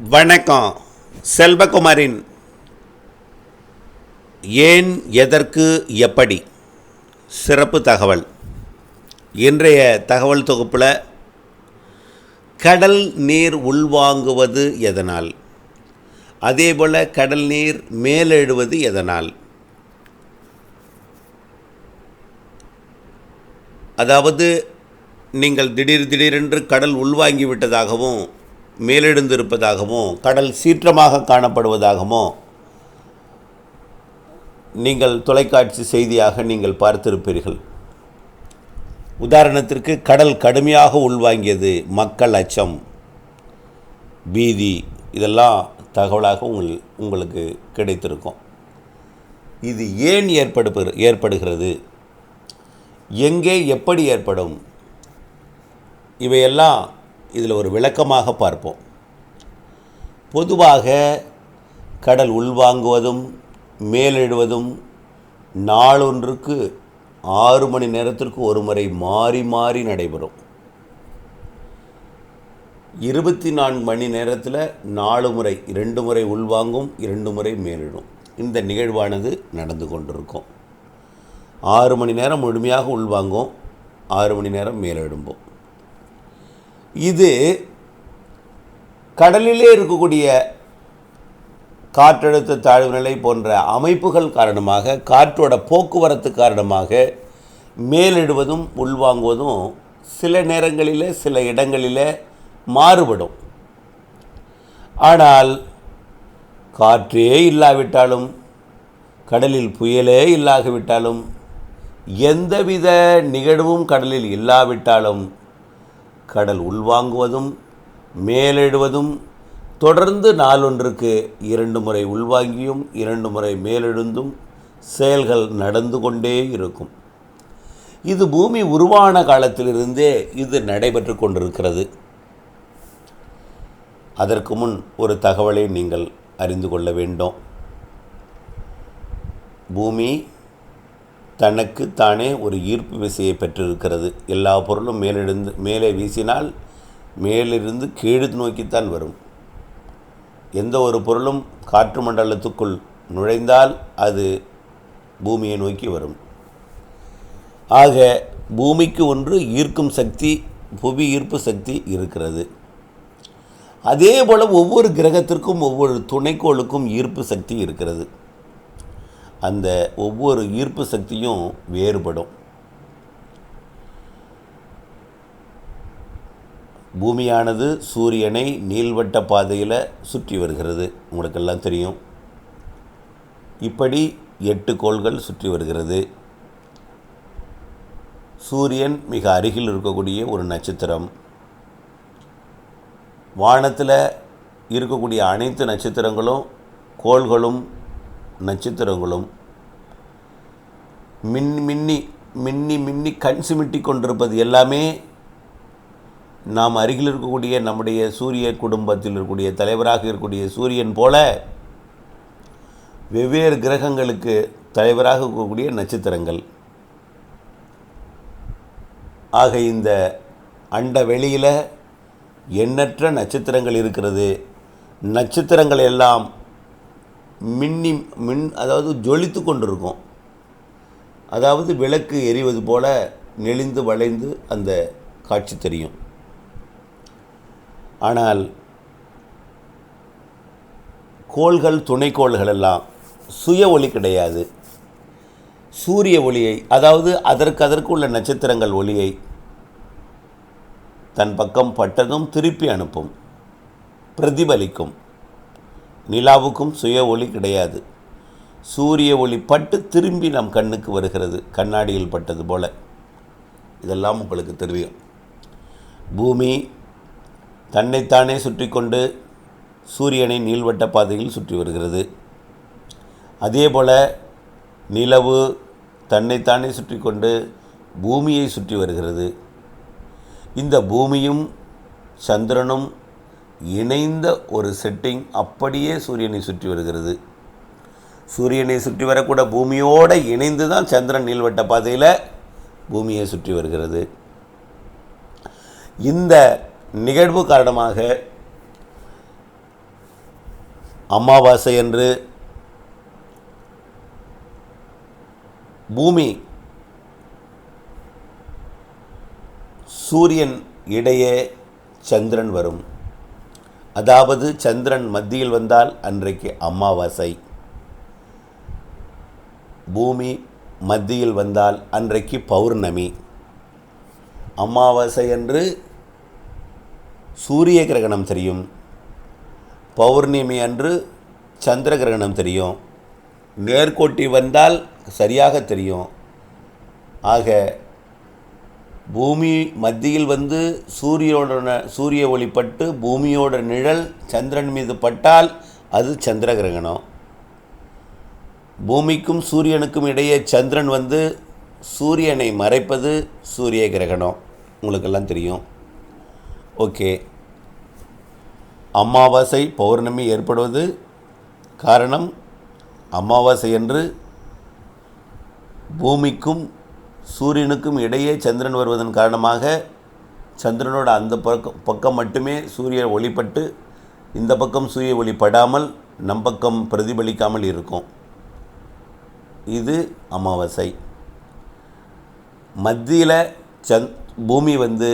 வணக்கம். செல்வகுமாரின் ஏன் எதற்கு எப்படி? சிறப்பு தகவல். இன்றைய தகவல் தொகுப்பில் கடல் நீர் உள்வாங்குவது எதனால்? அதேபோல் கடல் நீர் மேலெழுவது எதனால்? அதாவது நீங்கள் திடீர் திடீரென்று கடல் உள்வாங்கி விட்டதாகவும் மேலெழுந்திருப்பதாகவும் கடல் சீற்றமாக காணப்படுவதாகவும் நீங்கள் தொலைக்காட்சி செய்தியாக நீங்கள் பார்த்திருப்பீர்கள். உதாரணத்திற்கு கடல் கடுமையாக உள்வாங்கியது மக்கள் அச்சம் பீதி இதெல்லாம் தகவலாக உங்கள் உங்களுக்கு கிடைத்திருக்கும். இது ஏன் ஏற்படு ஏற்படுகிறது? எங்கே எப்படி ஏற்படும்? இவையெல்லாம் இதில் ஒரு விளக்கமாக பார்ப்போம். பொதுவாக கடல் உள்வாங்குவதும் மேலிடுவதும் நாளொன்றுக்கு ஆறு மணி நேரத்திற்கு ஒரு முறை மாறி மாறி நடைபெறும். இருபத்தி நான்கு மணி நேரத்தில் நாலு முறை இரண்டு முறை உள்வாங்கும் இரண்டு முறை மேலிடும். இந்த நிகழ்வானது நடந்து கொண்டிருக்கும். ஆறு மணி நேரம் முழுமையாக உள்வாங்கும் ஆறு மணி நேரம் மேலிடும்போம். இது கடலிலே இருக்கக்கூடிய காற்றழுத்த தாழ்வு நிலை போன்ற அமைப்புகள் காரணமாக காற்றோட போக்குவரத்து காரணமாக மேலிடுவதும் உள்வாங்குவதும் சில நேரங்களில் சில இடங்களில் மாறுபடும். ஆனால் காற்றே இல்லாவிட்டாலும் கடலில் புயலே இல்லாவிட்டாலும் எந்தவித நிகழ்வும் கடலில் இல்லாவிட்டாலும் கடல் உள்வாங்குவதும் மேலெழுவதும் தொடர்ந்து நாளொன்றுக்கு இரண்டு முறை உள்வாங்கியும் இரண்டு முறை மேலெழுந்தும் செயல்கள் நடந்து கொண்டே இருக்கும். இது பூமி உருவான காலத்திலிருந்தே இது நடைபெற்று கொண்டிருக்கிறது. அதற்கு முன் ஒரு தகவலை நீங்கள் அறிந்து கொள்ள வேண்டும். பூமி தனக்கு தானே ஒரு ஈர்ப்பு விசையை பெற்றிருக்கிறது. எல்லா பொருளும் மேலெழுந்து மேலே வீசினால் மேலிருந்து கீழ் நோக்கித்தான் வரும். எந்த ஒரு பொருளும் காற்று மண்டலத்துக்குள் நுழைந்தால் அது பூமியை நோக்கி வரும். ஆக பூமிக்கு ஒன்று ஈர்க்கும் சக்தி புவி ஈர்ப்பு சக்தி இருக்கிறது. அதே போல் ஒவ்வொரு கிரகத்திற்கும் ஒவ்வொரு துணைக்கோளுக்கும் ஈர்ப்பு சக்தி இருக்கிறது. அந்த ஒவ்வொரு ஈர்ப்பு சக்தியும் வேறுபடும். பூமியானது சூரியனை நீள்வட்ட பாதையில் சுற்றி வருகிறது. உங்களுக்கெல்லாம் தெரியும். இப்படி எட்டு கோள்கள் சுற்றி வருகிறது. சூரியன் மிக அருகில் இருக்கக்கூடிய ஒரு நட்சத்திரம். வானத்தில் இருக்கக்கூடிய அனைத்து நட்சத்திரங்களும் கோள்களும் நட்சத்திரங்களும் மின் மின்னி மின்னி மின்னி கண் சிமிட்டி கொண்டிருப்பது எல்லாமே நாம் அருகில் இருக்கக்கூடிய நம்முடைய சூரிய குடும்பத்தில் இருக்கக்கூடிய தலைவராக இருக்கக்கூடிய சூரியன் போல வெவ்வேறு கிரகங்களுக்கு தலைவராக இருக்கக்கூடிய நட்சத்திரங்கள். ஆக இந்த அண்ட வெளியில் எண்ணற்ற நட்சத்திரங்கள் இருக்கிறது. நட்சத்திரங்கள் எல்லாம் மின்னி மின் அதாவது ஜொலித்து கொண்டிருக்கும். அதாவது விளக்கு எரிவது போல நெளிந்து வளைந்து அந்த காட்சி தெரியும். ஆனால் கோள்கள் துணைக்கோள்கள் எல்லாம் சுய ஒளி கிடையாது. சூரிய ஒளியை அதாவது அதற்கு அதற்கு உள்ள நட்சத்திரங்கள் ஒளியை தன் பக்கம் பட்டதும் திருப்பி அனுப்பும் பிரதிபலிக்கும். நிலாவுக்கும் சுய ஒளி கிடையாது. சூரிய ஒளி பட்டு திரும்பி நம் கண்ணுக்கு வருகிறது. கண்ணாடியில் பட்டது போல. இதெல்லாம் உங்களுக்கு தெரியும். பூமி தன்னைத்தானே சுற்றி கொண்டு சூரியனை நீள்வட்ட பாதையில் சுற்றி வருகிறது. அதே போல் நிலவு தன்னைத்தானே சுற்றி கொண்டு பூமியை சுற்றி வருகிறது. இந்த பூமியும் சந்திரனும் இணைந்த ஒரு செட்டிங் அப்படியே சூரியனை சுற்றி வருகிறது. சூரியனை சுற்றி வரக்கூட பூமியோடு இணைந்து தான் சந்திரன் நீள்வட்ட பாதையில் பூமியை சுற்றி வருகிறது. இந்த நிகழ்வு காரணமாக அமாவாசை என்று பூமி சூரியன் இடையே சந்திரன் வரும். அதாவது சந்திரன் மத்தியில் வந்தால் அன்றைக்கு அமாவாசை. பூமி மத்தியில் வந்தால் அன்றைக்கு பௌர்ணமி. அமாவாசை அன்று சூரிய கிரகணம் தெரியும். பௌர்ணமி அன்று சந்திர கிரகணம் தெரியும். நேர்கோட்டி வந்தால் சரியாக தெரியும். ஆக பூமி மத்தியில் வந்து சூரியோட சூரிய ஒளிப்பட்டு பூமியோட நிழல் சந்திரன் மீது பட்டால் அது சந்திர கிரகணம். பூமிக்கும் சூரியனுக்கும் இடையே சந்திரன் வந்து சூரியனை மறைப்பது சூரிய கிரகணம். உங்களுக்கெல்லாம் தெரியும். ஓகே. அமாவாசை பௌர்ணமி ஏற்படுவது காரணம் அமாவாசை என்று பூமிக்கும் சூரியனுக்கும் இடையே சந்திரன் வருவதன் காரணமாக சந்திரனோட அந்த பக்கம் பக்கம் மட்டுமே சூரிய ஒளிப்பட்டு இந்த பக்கம் சூரிய ஒளிப்படாமல் நம் பக்கம் பிரதிபலிக்காமல் இருக்கும். இது அமாவாசை. மத்தியில் சந் பூமி வந்து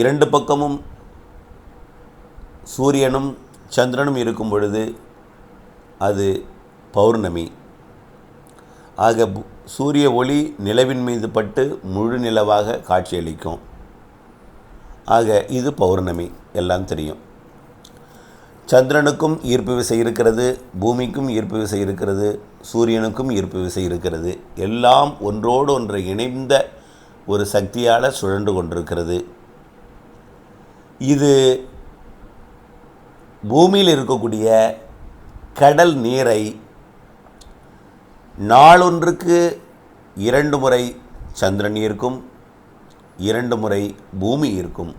இரண்டு பக்கமும் சூரியனும் சந்திரனும் இருக்கும் பொழுது அது பௌர்ணமி. ஆக பு- சூரிய ஒளி நிலவின் மீது பட்டு முழு நிலவாக காட்சியளிக்கும். ஆக இது பௌர்ணமி எல்லாம் தெரியும். சந்திரனுக்கும் ஈர்ப்பு விசை இருக்கிறது பூமிக்கும் ஈர்ப்பு விசை இருக்கிறது சூரியனுக்கும் ஈர்ப்பு விசை இருக்கிறது. எல்லாம் ஒன்றோடு ஒன்று இணைந்த ஒரு சக்தியால் சுழன்று கொண்டிருக்கிறது. இது பூமியில் இருக்கக்கூடிய கடல் நீரை நாளொன்றுக்கு இரண்டு முறை சந்திரன் ஈர்க்கும் இரண்டு முறை பூமி ஈர்க்கும்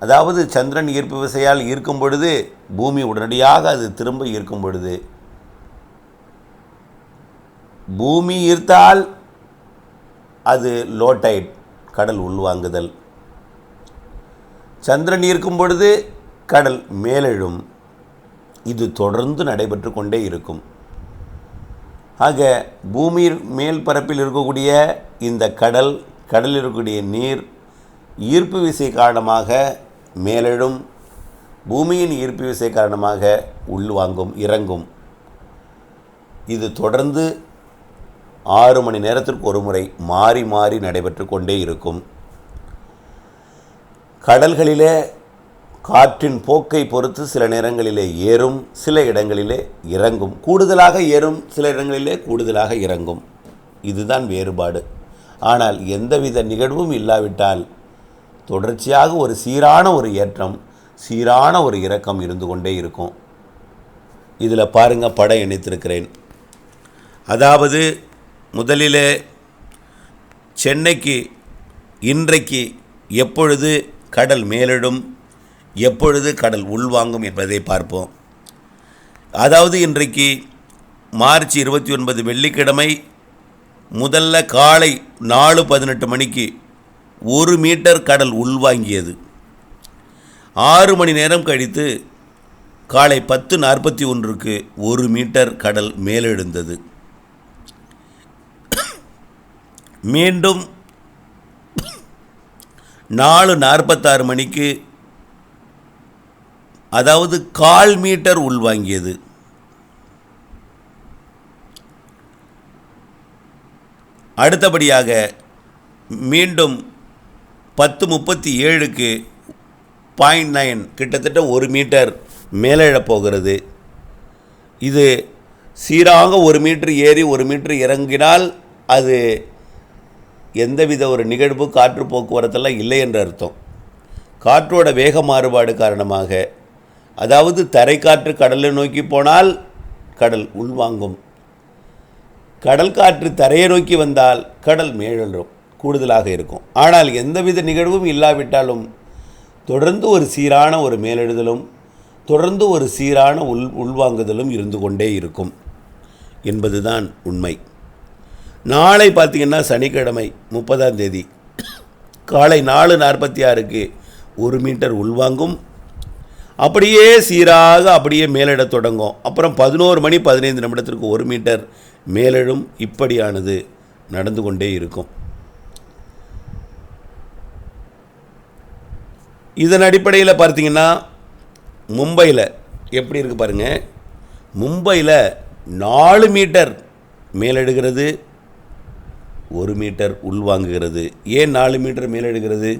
அதாவது சந்திரன் ஈர்ப்பு விசையால் ஈர்க்கும் பொழுது பூமி உடனடியாக அது திரும்ப ஈர்க்கும் பொழுது. பூமி ஈர்த்தால் அது லோடைட் கடல் உள்வாங்குதல். சந்திரன் ஈர்க்கும் பொழுது கடல் மேலெழும். இது தொடர்ந்து நடைபெற்று கொண்டே இருக்கும். ஆக பூமி மேல் பரப்பில் இருக்கக்கூடிய இந்த கடல் கடலில் இருக்கக்கூடிய நீர் ஈர்ப்பு விசை காரணமாக மேலெழும் பூமியின் ஈர்ப்பு விசை காரணமாக உள்வாங்கும் இறங்கும். இது தொடர்ந்து ஆறு மணி நேரத்திற்கு ஒரு முறை மாறி மாறி நடைபெற்று கொண்டே இருக்கும். கடல்களிலே காற்றின் போக்கை பொறுத்து சில நேரங்களிலே ஏறும் சில இடங்களிலே இறங்கும். கூடுதலாக ஏறும் சில இடங்களிலே கூடுதலாக இறங்கும். இதுதான் வேறுபாடு. ஆனால் எந்தவித நிகழ்வும் இல்லாவிட்டால் தொடர்ச்சியாக ஒரு சீரான ஒரு ஏற்றம் சீரான ஒரு இறக்கம் இருந்து கொண்டே இருக்கும். இதில் பாருங்கள் படம் இணைத்திருக்கிறேன். அதாவது முதலிலே சென்னைக்கு இன்றைக்கு எப்பொழுது கடல் மேலிடும் எப்பொழுது கடல் உள்வாங்கும் என்பதை பார்ப்போம். அதாவது இன்றைக்கு மார்ச் இருபத்தி ஒன்பது வெள்ளிக்கிழமை முதல்ல காலை நாலு பதினெட்டு மணிக்கு ஒரு மீட்டர் கடல் உள்வாங்கியது. ஆறு மணி நேரம் கழித்து காலை பத்து நாற்பத்தி ஒன்றுக்கு ஒரு மீட்டர் கடல் மேலெழுந்தது. மீண்டும் நாலு நாற்பத்தாறு மணிக்கு அதாவது கால் மீட்டர் உள்வாங்கியது அடுத்தபடியாக மீண்டும் பத்து முப்பத்தி ஏழுக்கு பாயிண்ட் நைன் கிட்டத்தட்ட ஒரு மீட்டர் மேலே போகிறது. இது சீராக ஒரு மீட்டர் ஏறி ஒரு மீட்டர் இறங்கினால் அது எந்தவித ஒரு நிகழ்வு காற்று போக்குவரத்தெல்லாம் இல்லை என்று அர்த்தம். காற்றோட வேக மாறுபாடு காரணமாக அதாவது தரைக்காற்று கடலை நோக்கி போனால் கடல் உள்வாங்கும். கடல் காற்று தரையை நோக்கி வந்தால் கடல் மேலும் கூடுதலாக இருக்கும். ஆனால் எந்தவித நிகழ்வும் இல்லாவிட்டாலும் தொடர்ந்து ஒரு சீரான ஒரு மேலெழுதலும் தொடர்ந்து ஒரு சீரான உள் உள்வாங்குதலும் இருந்து கொண்டே இருக்கும் என்பதுதான் உண்மை. நாளை பார்த்திங்கன்னா சனிக்கிழமை முப்பதாம் தேதி. காலை நாலு நாற்பத்தி ஆறுக்கு ஒரு மீட்டர் உள்வாங்கும் அப்படியே சீராக அப்படியே மேலிடத் தொடங்கும். அப்புறம் பதினோரு மணி பதினைந்து நிமிடத்திற்கு ஒரு மீட்டர் மேலெழும் இப்படியானது நடந்து கொண்டே இருக்கும். இதன் அடிப்படையில் பார்த்தீங்கன்னா மும்பையில் எப்படி இருக்குது பாருங்கள் மும்பையில் நாலு மீட்டர் மேலெடுகிறது ஒரு மீட்டர் உள்வாங்குகிறது. ஏன் நாலு மீட்டர் மேலெடுகிறது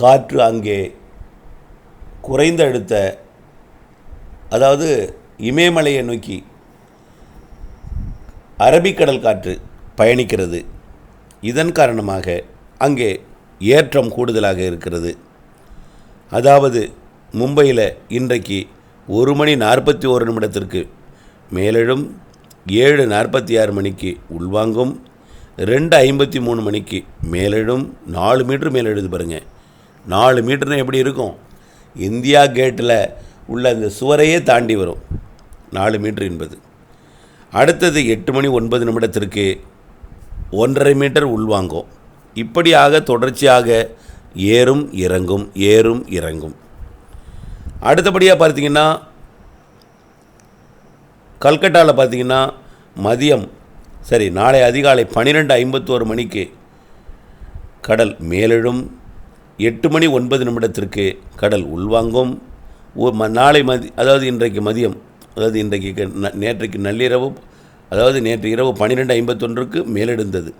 காற்று அங்கே குறைந்த அழுத்த அதாவது இமயமலையை நோக்கி அரபிக்கடல் காற்று பயணிக்கிறது. இதன் காரணமாக அங்கே ஏற்றம் கூடுதலாக இருக்கிறது. அதாவது மும்பையில் இன்றைக்கு ஒரு மணி நாற்பத்தி ஒரு நிமிடத்திற்கு மேலெழும் ஏழு நாற்பத்தி ஆறு மணிக்கு உள்வாங்கும் ரெண்டு ஐம்பத்தி மூணு மணிக்கு மேலெழும் நாலு மீட்ரு மேலெழுது பாருங்கள் நாலு மீட்டர்னால் எப்படி இருக்கும்? இந்தியா கேட்டில் உள்ள அந்த சுவரையே தாண்டி வரும். நாலு மீட்டர் என்பது. அடுத்தது எட்டு மணி ஒன்பது நிமிடத்திற்கு ஒன்றரை மீட்டர் உள்வாங்கும். இப்படியாக தொடர்ச்சியாக ஏறும் இறங்கும் ஏறும் இறங்கும். அடுத்தபடியாக பார்த்தீங்கன்னா கல்கட்டாவில் பார்த்தீங்கன்னா மதியம் சரி நாளை அதிகாலை பன்னிரெண்டு ஐம்பத்தோரு மணிக்கு கடல் மேலெழும் எட்டு மணி ஒன்பது நிமிடத்திற்கு கடல் உள்வாங்கும். ம- நாளை மதி அதாவது இன்றைக்கு மதியம் அதாவது இன்றைக்கு நேற்றைக்கு நள்ளிரவு அதாவது நேற்று இரவு பன்னிரெண்டு ஐம்பத்தொன்றுக்கு மேலெடுந்தது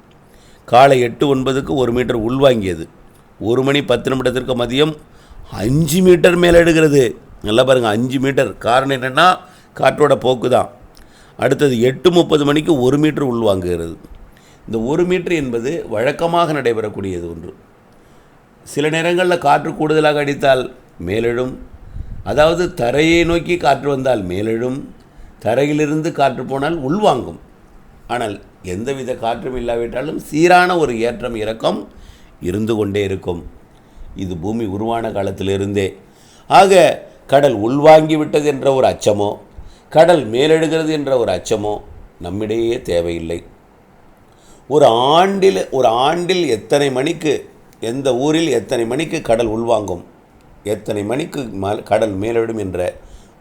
காலை எட்டு ஒன்பதுக்கு ஒரு மீட்டர் உள்வாங்கியது. ஒரு மணி பத்து நிமிடத்திற்கு மதியம் அஞ்சு மீட்டர் மேலெடுகிறது நல்லா பாருங்கள் அஞ்சு மீட்டர். காரணம் என்னென்னா காற்றோட போக்கு தான். அடுத்தது எட்டு முப்பது மணிக்கு ஒரு மீட்டர் உள்வாங்குகிறது. இந்த ஒரு மீட்டர் என்பது வழக்கமாக நடைபெறக்கூடியது ஒன்று. சில நேரங்களில் காற்று கூடுதலாக அடித்தால் மேலெழும். அதாவது தரையை நோக்கி காற்று வந்தால் மேலெழும். தரையிலிருந்து காற்று போனால் உள்வாங்கும். ஆனால் எந்தவித காற்றும் இல்லாவிட்டாலும் சீரான ஒரு ஏற்றம் இறக்கம் இருந்து கொண்டே இருக்கும். இது பூமி உருவான காலத்திலிருந்தே. ஆக கடல் உள்வாங்கி விட்டது என்ற ஒரு அச்சமோ கடல் மேலெழுகிறது என்ற ஒரு அச்சமோ நம்மிடையே தேவையில்லை. ஒரு ஆண்டில் ஒரு ஆண்டில் எத்தனை மணிக்கு எந்த ஊரில் எத்தனை மணிக்கு கடல் உள்வாங்கும்? எத்தனை மணிக்கு ம- கடல் மேலிடும் என்ற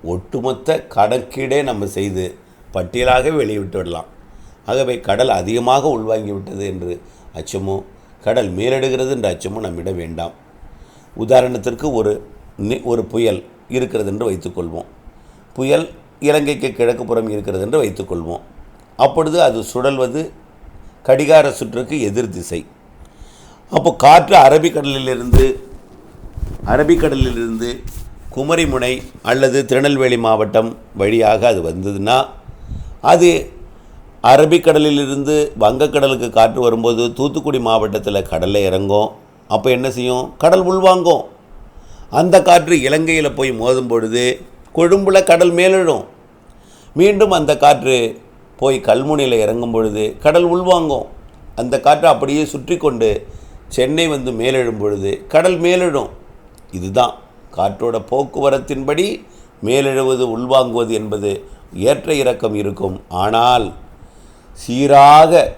ஒட்டுமொத்த கணக்கீடே நம்ம செய்து பட்டியலாக வெளியிட்டு விடலாம். ஆகவே கடல் அதிகமாக உள்வாங்கி விட்டது என்று அச்சமோ கடல் மேலிடுகிறது என்ற அச்சமோ நம்மிடம் வேண்டாம். உதாரணத்திற்கு ஒரு நி- ஒரு புயல் இருக்கிறது என்று வைத்துக்கொள்வோம் புயல் இலங்கைக்கு கிழக்கு புறம் இருக்கிறது என்று வைத்துக்கொள்வோம் அப்பொழுது அது சுழல்வது கடிகார சுற்றுக்கு எதிர் திசை. அப்போ காற்று அரபிக்கடலிலிருந்து அரபிக்கடலிலிருந்து குமரிமுனை அல்லது திருநெல்வேலி மாவட்டம் வழியாக அது வந்ததுன்னா அது அரபிக்கடலிலிருந்து வங்கக்கடலுக்கு காற்று வரும்போது தூத்துக்குடி மாவட்டத்தில் கடலில் இறங்கும். அப்போ என்ன செய்யும்? கடல் உள்வாங்கும். அந்த காற்று இலங்கையில் போய் மோதும் பொழுது கொழும்புல கடல் மேலிடும் மீண்டும் அந்த காற்று போய் கல்முனையில் இறங்கும் பொழுது கடல் உள்வாங்கும். அந்த காற்று அப்படியே சுற்றி கொண்டு சென்னை வந்து மேலெழும் பொழுது கடல் மேலெழும். இதுதான். காற்றோட போக்குவரத்தின்படி மேலெழுவது உள்வாங்குவது என்பது ஏற்ற இறக்கம் இருக்கும். ஆனால் சீராக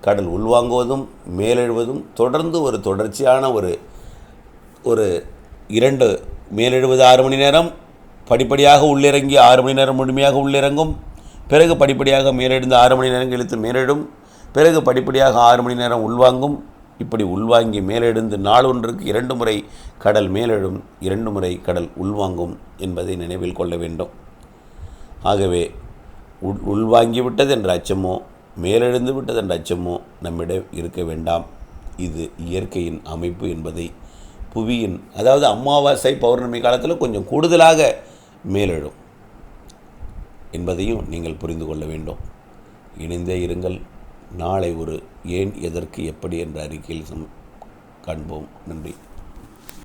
கடல் உள்வாங்குவதும் மேலெழுவதும் தொடர்ந்து ஒரு தொடர்ச்சியான ஒரு ஒரு இரண்டு மேலெழுவது ஆறு மணி நேரம் படிப்படியாக உள்ளிறங்கி ஆறு மணி நேரம் முழுமையாக உள்ளிறங்கும். பிறகு படிப்படியாக மேலெழுந்து ஆறு மணி நேரம் கழித்து மேலெழும். பிறகு படிப்படியாக ஆறு மணி நேரம் உள்வாங்கும். இப்படி உள்வாங்கி மேலெழுந்து நாளொன்றுக்கு இரண்டு முறை கடல் மேலெழும் இரண்டு முறை கடல் உள்வாங்கும் என்பதை நினைவில் கொள்ள வேண்டும். ஆகவே உள் உள்வாங்கி விட்டது என்ற அச்சமோ மேலெழுந்து விட்டது என்ற அச்சமோ நம்மிடம் இருக்க வேண்டாம். இது இயற்கையின் அமைப்பு என்பதை புவியின் அதாவது அமாவாசை பௌர்ணமி காலத்தில் கொஞ்சம் கூடுதலாக மேலெழும் என்பதையும் நீங்கள் புரிந்து கொள்ள வேண்டும். இணைந்தே இருங்கள். நாளை ஒரு ஏன் எதற்கு எப்படி என்ற அறிக்கையில் சம் காண்போம். நன்றி.